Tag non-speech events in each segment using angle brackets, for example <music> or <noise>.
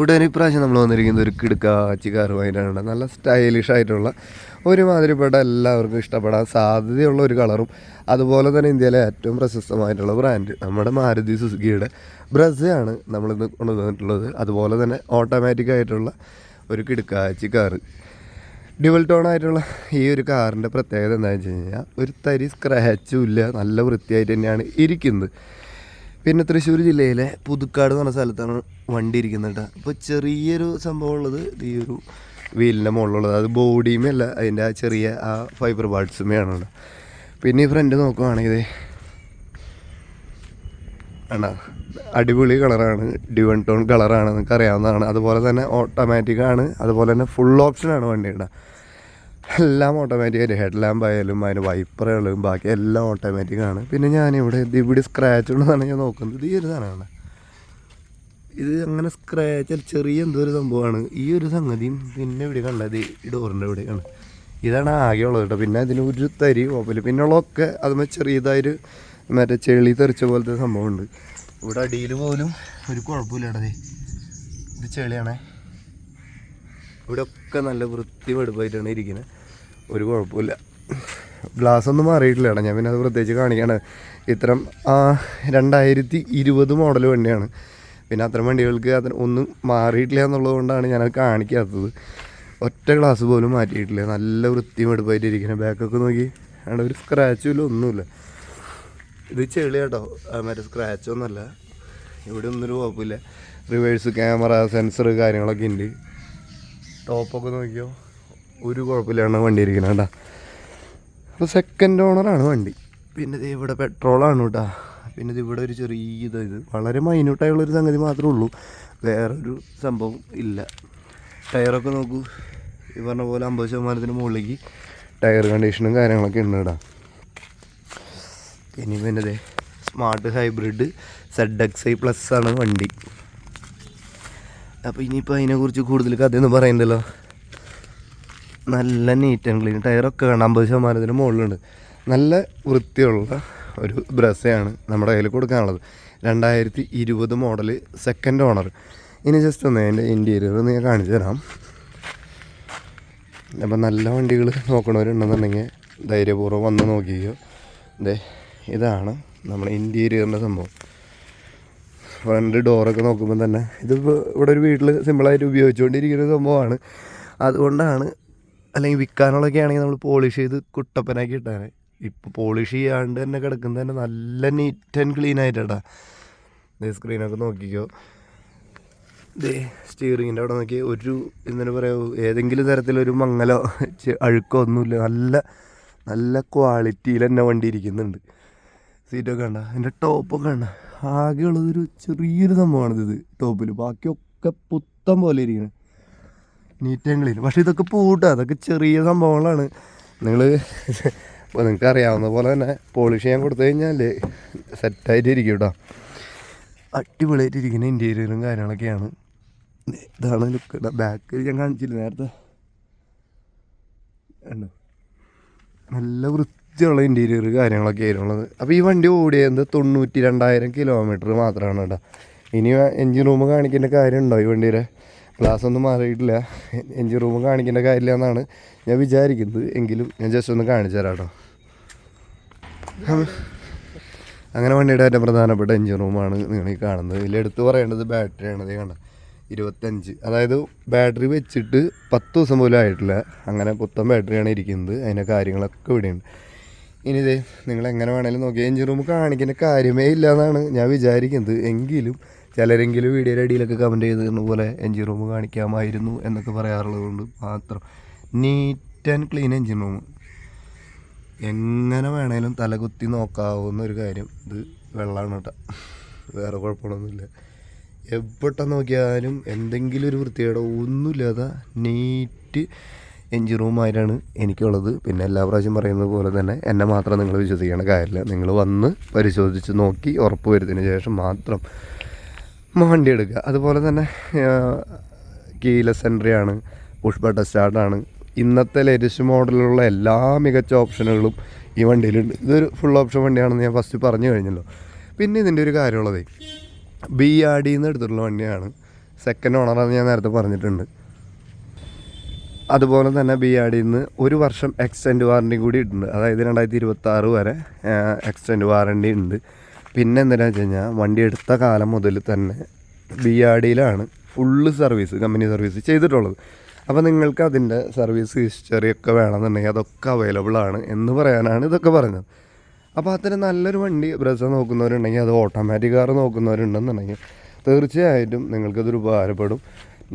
കൂട്ടുകാരി ഇപ്രാവശ്യം നമ്മൾ വന്നിരിക്കുന്നത് ഒരു കിടുക്കാച്ചി കാറുമായിട്ടാണ് നല്ല സ്റ്റൈലിഷ് ആയിട്ടുള്ള ഒരുമാതിരിപ്പെട്ട എല്ലാവർക്കും ഇഷ്ടപ്പെടാൻ സാധ്യതയുള്ള ഒരു കളറും അതുപോലെ തന്നെ ഇന്ത്യയിലെ ഏറ്റവും പ്രശസ്തമായിട്ടുള്ള ബ്രാൻഡ് നമ്മുടെ മാരുതി സുസുക്കിയുടെ ബ്രസയാണ് നമ്മളിന്ന് കൊണ്ടുവന്നിട്ടുള്ളത്. അതുപോലെ തന്നെ ഓട്ടോമാറ്റിക് ആയിട്ടുള്ള ഒരു കിടുക്കാച്ചി കാറ്. ഡ്യുവൽ ടോൺ ആയിട്ടുള്ള ഈ ഒരു കാറിന്റെ പ്രത്യേകത എന്താണെന്ന് വെച്ച് കഴിഞ്ഞാൽ ഒരു തരി സ്ക്രാച്ചും ഇല്ല. നല്ല വൃത്തിയായിട്ട് തന്നെയാണ് ഇരിക്കുന്നത്. പിന്നെ തൃശ്ശൂർ ജില്ലയിലെ പുതുക്കാട് എന്ന് പറഞ്ഞ സ്ഥലത്താണ് വണ്ടി ഇരിക്കുന്നത് കേട്ടോ. അപ്പോൾ ചെറിയൊരു സംഭവം ഉള്ളത് ഈ ഒരു വീലിന്റെ മുകളിലുള്ളത്. അത് ബോഡിയുമല്ല അതിന്റെ ആ ചെറിയ ആ ഫൈബർ പാർട്സുമേയാണ് കേട്ടോ. പിന്നെ ഈ ഫ്രണ്ട് നോക്കുവാണെങ്കിൽ ആണോ? അടിപൊളി കളറാണ് ഡിവൺ ടോൺ കളറാണ് നിങ്ങൾക്ക് അറിയാവുന്നതാണ് അതുപോലെ തന്നെ ഓട്ടോമാറ്റിക്കാണ് അതുപോലെ തന്നെ ഫുൾ ഓപ്ഷനാണ് വണ്ടിയുടെ എല്ലാം ഓട്ടോമാറ്റിക് ആയിട്ട് ഹെഡ് ലാമ്പ് ആയാലും അതിന് വൈപ്പറുകളും ബാക്കി എല്ലാം ഓട്ടോമാറ്റിക് ആണ്. പിന്നെ ഞാനിവിടെ ഇവിടെ സ്ക്രാച്ച് ഉള്ളതാണ് ഞാൻ നോക്കുന്നത്. ഈ ഒരു സാധനമാണ്. ഇത് അങ്ങനെ സ്ക്രാച്ച് ചെറിയ എന്തോ ഒരു സംഭവമാണ്. ഈ ഒരു സംഗതിയും പിന്നെ ഇവിടെ കണ്ടത് ഈ ഡോറിന്റെ ഇവിടെയാണ് ഇതാണ് ആകെ ഉള്ളത് കേട്ടോ. പിന്നെ അതിന് ഒരു തരി ഓപ്പൽ പിന്നെ ഉള്ളതൊക്കെ അതുമ്പോൾ ചെറിയതായൊരു മറ്റേ ചെളി തെറിച്ച പോലത്തെ സംഭവമുണ്ട്. ഇവിടെ അടിയിൽ പോലും ഒരു കുഴപ്പമില്ല കേട്ടതേ ഇത് ചെളിയാണേ. ഇവിടെ ഒക്കെ നല്ല വൃത്തി വെടുപ്പായിട്ടാണ് ഇരിക്കുന്നത് ഒരു കുഴപ്പമില്ല. ഗ്ലാസ് ഒന്നും മാറിയിട്ടില്ല കേട്ടോ ഞാൻ പിന്നെ അത് പ്രത്യേകിച്ച് കാണിക്കാണ് ഇത്തരം രണ്ടായിരത്തി ഇരുപത് മോഡൽ വണ്ടിയാണ്. പിന്നെ അത്തരം വണ്ടികൾക്ക് അത്ര ഒന്നും മാറിയിട്ടില്ല എന്നുള്ളത് കൊണ്ടാണ് ഞാനത് കാണിക്കാത്തത്. ഒറ്റ ഗ്ലാസ് പോലും മാറ്റിയിട്ടില്ല. നല്ല വൃത്തിയും എടുപ്പായിട്ട് ഇരിക്കുന്നത് ബാക്കൊക്കെ നോക്കി. അവിടെ ഒരു സ്ക്രാച്ചും ഇല്ല ഒന്നുമില്ല. ഇത് ചെളി കേട്ടോ. മറ്റേ സ്ക്രാച്ചൊന്നുമല്ല ഇവിടെ ഒന്നൊരു കുഴപ്പമില്ല. റിവേഴ്സ് ക്യാമറ സെൻസർ കാര്യങ്ങളൊക്കെ ഉണ്ട്. ടോപ്പൊക്കെ നോക്കിയോ? ഒരു കുഴപ്പമില്ലാണ്ട് വണ്ടി ഇരിക്കുന്നത് കേട്ടോ അപ്പോൾ സെക്കൻഡ് ഓണറാണ് വണ്ടി. പിന്നെ ഇത് ഇവിടെ പെട്രോളാണ് കേട്ടോ. പിന്നെ ഇത് ഇവിടെ ഒരു ചെറിയ ഇത് വളരെ മൈന്യൂട്ടായുള്ളൊരു സംഗതി മാത്രമേ ഉള്ളൂ. വേറൊരു സംഭവം ഇല്ല. ടയറൊക്കെ നോക്കൂ. ഈ പറഞ്ഞ പോലെ അമ്പത് ശതമാനത്തിന് മുകളിലേക്ക് ടയർ കണ്ടീഷനും കാര്യങ്ങളൊക്കെ ഉണ്ട് കേട്ടോ. ഇനി പിന്നെ smart hybrid Z X I plus ആണ് വണ്ടി. അപ്പോൾ ഇനിയിപ്പോൾ അതിനെക്കുറിച്ച് കൂടുതൽ കഥയൊന്നും പറയണ്ടല്ലോ. നല്ല നീറ്റ് ആൻഡ് ക്ലീൻ ടയറൊക്കെ കാണാം അമ്പത് ശതമാനത്തിന് മുകളിലുണ്ട്. നല്ല വൃത്തിയുള്ള ഒരു ബ്രസയാണ് നമ്മുടെ കയ്യിൽ കൊടുക്കാനുള്ളത്. രണ്ടായിരത്തി ഇരുപത് മോഡൽ സെക്കൻഡ് ഓണർ ഇനി ജസ്റ്റ് ഒന്ന് അതിന്റെ ഇന്റീരിയർ ഒന്ന് ഞാൻ കാണിച്ചു തരാം. അപ്പം നല്ല വണ്ടികൾ നോക്കണവരുണ്ടെന്നുണ്ടെങ്കിൽ ധൈര്യപൂർവം വന്ന് നോക്കിക്കോ. അതെ ഇതാണ് നമ്മുടെ ഇന്റീരിയറിന്റെ സംഭവം. ഫ്രണ്ട് ഡോറൊക്കെ നോക്കുമ്പോൾ തന്നെ ഇതിപ്പോൾ ഇവിടെ ഒരു വീട്ടിൽ സിമ്പിളായിട്ട് ഉപയോഗിച്ചുകൊണ്ടിരിക്കുന്ന സംഭവമാണ്. അതുകൊണ്ടാണ് അല്ലെങ്കിൽ വിൽക്കാനുള്ളതൊക്കെ ആണെങ്കിൽ നമ്മൾ പോളിഷ് ചെയ്ത് കുട്ടപ്പനാക്കി ഇട്ടാണ് ഇപ്പോൾ പോളിഷ് ചെയ്യാണ്ട് തന്നെ കിടക്കുന്നത് തന്നെ നല്ല നീറ്റ് ആൻഡ് ക്ലീൻ ആയിട്ടാ ഇതേ സ്ക്രീനൊക്കെ നോക്കിക്കോ. ഇതേ സ്റ്റിയറിങ്ങിന്റെ അവിടെ നോക്കി ഒരു എന്തിനു പറയുക ഏതെങ്കിലും തരത്തിലൊരു മങ്ങലോ അഴുക്കോ ഒന്നുമില്ല. നല്ല നല്ല ക്വാളിറ്റിയിൽ തന്നെ വണ്ടി ഇരിക്കുന്നുണ്ട്. സീറ്റൊക്കെ കണ്ട? എന്റെ ടോപ്പൊക്കെ കണ്ട? ആകെയുള്ളതൊരു ചെറിയൊരു സംഭവമാണിത് ടോപ്പിൽ ബാക്കിയൊക്കെ പുത്തം പോലെ ഇരിക്കുന്നത് നീറ്റ് ആൻഡ് ക്ലീൻ പക്ഷേ ഇതൊക്കെ പൂട്ടുക അതൊക്കെ ചെറിയ സംഭവങ്ങളാണ്. നിങ്ങൾ ഇപ്പോൾ നിങ്ങൾക്ക് അറിയാവുന്ന പോലെ തന്നെ പോളിഷ് ചെയ്യാൻ കൊടുത്തു കഴിഞ്ഞാൽ സെറ്റായിട്ട് ഇരിക്കും കേട്ടോ അടിപൊളിയായിട്ട് ഇരിക്കുന്ന ഇന്റീരിയറും കാര്യങ്ങളൊക്കെയാണ്. ഇതാണ് ലുക്ക് ബാക്ക് ഞാൻ കാണിച്ചില്ല നേരത്തെ? ഉണ്ടോ നല്ല വൃത്തിയുള്ള ഇന്റീരിയർ കാര്യങ്ങളൊക്കെ ആയിരുന്നുള്ളത് അപ്പോൾ ഈ വണ്ടി ഓടിയത് തൊണ്ണൂറ്റി രണ്ടായിരം കിലോമീറ്റർ മാത്രമാണ് കേട്ടോ ഇനി എൻജിൻ റൂം കാണിക്കേണ്ട കാര്യമുണ്ടോ ഈ വണ്ടിയുടെ ഗ്ലാസ് ഒന്നും മാറിയിട്ടില്ല. എഞ്ചിൻ റൂമും കാണിക്കേണ്ട കാര്യമില്ല എന്നാണ് ഞാൻ വിചാരിക്കുന്നത്. എങ്കിലും ഞാൻ ജസ്റ്റ് ഒന്ന് കാണിച്ചു തരാം കേട്ടോ അങ്ങനെ വണ്ടിയുടെ ഏറ്റവും പ്രധാനപ്പെട്ട എൻജിൻ റൂമാണ് നിങ്ങൾ ഈ കാണുന്നത്. ഇതിൽ എടുത്ത് പറയേണ്ടത് ബാറ്ററിയാണ് ഇത് കണ്ട ഇരുപത്തഞ്ച് അതായത് ബാറ്ററി വെച്ചിട്ട് പത്ത് ദിവസം പോലും ആയിട്ടില്ല. അങ്ങനെ പുത്തൻ ബാറ്ററിയാണ് ഇരിക്കുന്നത്. അതിന്റെ കാര്യങ്ങളൊക്കെ ഇവിടെയുണ്ട്. ഇനി ഇതേ നിങ്ങൾ എങ്ങനെ വേണമെങ്കിലും നോക്കി എൻജിൻ റൂം കാണിക്കേണ്ട കാര്യമേ ഇല്ല എന്നാണ് ഞാൻ വിചാരിക്കുന്നത്. എങ്കിലും ചിലരെങ്കിലും വീഡിയോയുടെ അടിയിലൊക്കെ കമന്റ് ചെയ്തിരുന്ന പോലെ എൻജിൻ റൂം കാണിക്കാമായിരുന്നു എന്നൊക്കെ പറയാറുള്ളതുകൊണ്ട് മാത്രം. Neat and clean engine room എങ്ങനെ വേണേലും തലകുത്തി നോക്കാവുന്ന ഒരു കാര്യം. ഇത് വെള്ളമാണ് കേട്ടോ. വേറെ കുഴപ്പമൊന്നുമില്ല. എവിടെ നോക്കിയാലും എന്തെങ്കിലും ഒരു വൃത്തികേടോ ഒന്നുമില്ലാതെ നീറ്റ് എൻജിൻ റൂമായിട്ടാണ് എനിക്കുള്ളത്. പിന്നെ എല്ലാ പ്രാവശ്യം പറയുന്നത് പോലെ തന്നെ എന്നെ മാത്രം നിങ്ങൾ വിശ്വസിക്കേണ്ട കാര്യമില്ല. നിങ്ങൾ വന്ന് പരിശോധിച്ച് നോക്കി ഉറപ്പ് വരുത്തിയതിന് ശേഷം മാത്രം വണ്ടി എടുക്കുക. അതുപോലെ തന്നെ കീലെസ് എൻട്രി ആണ് പുഷ് ബട്ടൺ സ്റ്റാർട്ടാണ്. ഇന്നത്തെ ലേറ്റസ്റ്റ് മോഡലിലുള്ള എല്ലാ മികച്ച ഓപ്ഷനുകളും ഈ വണ്ടിയിലുണ്ട്. ഇതൊരു ഫുൾ ഓപ്ഷൻ വണ്ടിയാണെന്ന് ഞാൻ ഫസ്റ്റ് പറഞ്ഞു കഴിഞ്ഞല്ലോ. പിന്നെ ഇതിന്റെ ഒരു കാര്യമുള്ളതേ ബി ആർ ഡിന്ന് എടുത്തിട്ടുള്ള വണ്ടിയാണ്. സെക്കൻഡ് ഓണറാണെന്ന് ഞാൻ നേരത്തെ പറഞ്ഞിട്ടുണ്ട്. അതുപോലെ തന്നെ ബി ആർ ഡിന്ന് ഒരു വർഷം എക്സ്റ്റെൻഡ് വാറണ്ടി കൂടി ഉണ്ട് അതായത് രണ്ടായിരത്തി ഇരുപത്തി വരെ എക്സ്റ്റെൻഡ് വാറണ്ടി ഉണ്ട്. പിന്നെ എന്തിനാ വെച്ച് കഴിഞ്ഞാൽ വണ്ടി എടുത്ത കാലം മുതൽ തന്നെ ബി ആർ ഡിയിലാണ് ഫുള്ള് സർവീസ് കമ്പനി സർവീസ് ചെയ്തിട്ടുള്ളത്. അപ്പോൾ നിങ്ങൾക്ക് അതിന്റെ സർവീസ് ഹിസ്റ്ററി ഒക്കെ വേണമെന്നുണ്ടെങ്കിൽ അതൊക്കെ അവൈലബിൾ ആണ് എന്ന് പറയാനാണ് ഇതൊക്കെ പറഞ്ഞത്. അപ്പോൾ അത്തരം നല്ലൊരു വണ്ടി ബ്രസ നോക്കുന്നവരുണ്ടെങ്കിൽ അത് ഓട്ടോമാറ്റിക് കാർ നോക്കുന്നവരുണ്ടെന്നുണ്ടെങ്കിൽ തീർച്ചയായിട്ടും നിങ്ങൾക്കതൊരു ഉപകാരപ്പെടും.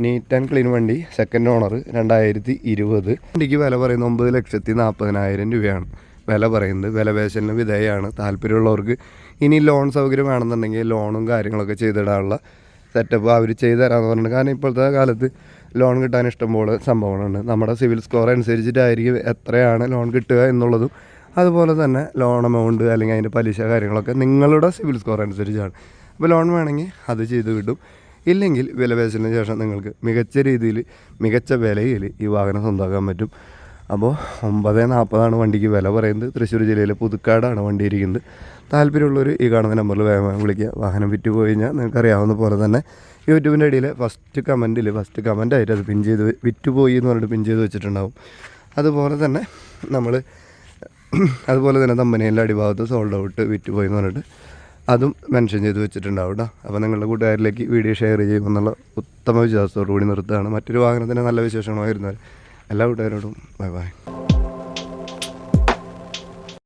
നീറ്റ് ആൻഡ് ക്ലീൻ വണ്ടി സെക്കൻഡ് ഓണർ രണ്ടായിരത്തി ഇരുപത്. വണ്ടിക്ക് വില പറയുന്നത് ഒമ്പത് ലക്ഷത്തി നാൽപ്പതിനായിരം രൂപയാണ്. വില പറയുന്നത് വില പേശലിന് വിധേയമാണ് താല്പര്യമുള്ളവർക്ക് ഇനി ലോൺ സൗകര്യം വേണമെന്നുണ്ടെങ്കിൽ ലോണും കാര്യങ്ങളൊക്കെ ചെയ്തിടാനുള്ള സെറ്റപ്പ് അവർ ചെയ്തു തരാമെന്ന് പറഞ്ഞിട്ട് കാരണം ഇപ്പോഴത്തെ കാലത്ത് ലോൺ കിട്ടാൻ ഇഷ്ടംപോലെ സംഭവങ്ങളുണ്ട്. നമ്മുടെ സിവിൽ സ്കോർ അനുസരിച്ചിട്ടായിരിക്കും എത്രയാണ് ലോൺ കിട്ടുക എന്നുള്ളതും. അതുപോലെ തന്നെ ലോൺ എമൗണ്ട് അല്ലെങ്കിൽ അതിന്റെ പലിശ കാര്യങ്ങളൊക്കെ നിങ്ങളുടെ സിവിൽ സ്കോർ അനുസരിച്ചാണ്. അപ്പോൾ ലോൺ വേണമെങ്കിൽ അത് ചെയ്ത് കിട്ടും. ഇല്ലെങ്കിൽ വിലപേശലിന് ശേഷം നിങ്ങൾക്ക് മികച്ച രീതിയിൽ മികച്ച വിലയിൽ ഈ വാഹനം സ്വന്തമാക്കാൻ പറ്റും. അപ്പോൾ ഒമ്പത് നാൽപ്പതാണ് വണ്ടിക്ക് വില പറയുന്നത്. തൃശ്ശൂർ ജില്ലയിലെ പുതുക്കാടാണ് വണ്ടി ഇരിക്കുന്നത്. താല്പര്യമുള്ളവർ ഈ കാണുന്ന നമ്പറിൽ വേഗം വിളിക്കുക. വാഹനം വിറ്റ് പോയി കഴിഞ്ഞാൽ നിങ്ങൾക്ക് അറിയാവുന്ന പോലെ തന്നെ യൂട്യൂബിന്റെ അടിയിൽ ഫസ്റ്റ് കമന്റിൽ ഫസ്റ്റ് കമന്റായിട്ട് അത് പിൻ ചെയ്ത് വിറ്റ് പോയി എന്ന് പറഞ്ഞിട്ട് പിൻ ചെയ്ത് വെച്ചിട്ടുണ്ടാവും. അതുപോലെ തന്നെ നമ്മൾ <clears throat> അതുപോലെ തന്നെ തമ്പനയിലെ അടിഭാഗത്ത് സോൾഡ് ഔട്ട് വിറ്റ് പോയി എന്ന് പറഞ്ഞിട്ട് അതും മെൻഷൻ ചെയ്ത് വെച്ചിട്ടുണ്ടാവും കേട്ടോ. അപ്പോൾ നിങ്ങളുടെ കൂട്ടുകാരിലേക്ക് വീഡിയോ ഷെയർ ചെയ്യുമെന്നുള്ള ഉത്തമ വിശ്വാസത്തോടു കൂടി നിർത്തുകയാണ്. മറ്റൊരു വാഹനത്തിന്റെ നല്ല വിശേഷങ്ങളുമായിരുന്നാൽ എല്ലാ കൂട്ടുകാരോടും ബൈ ബൈ.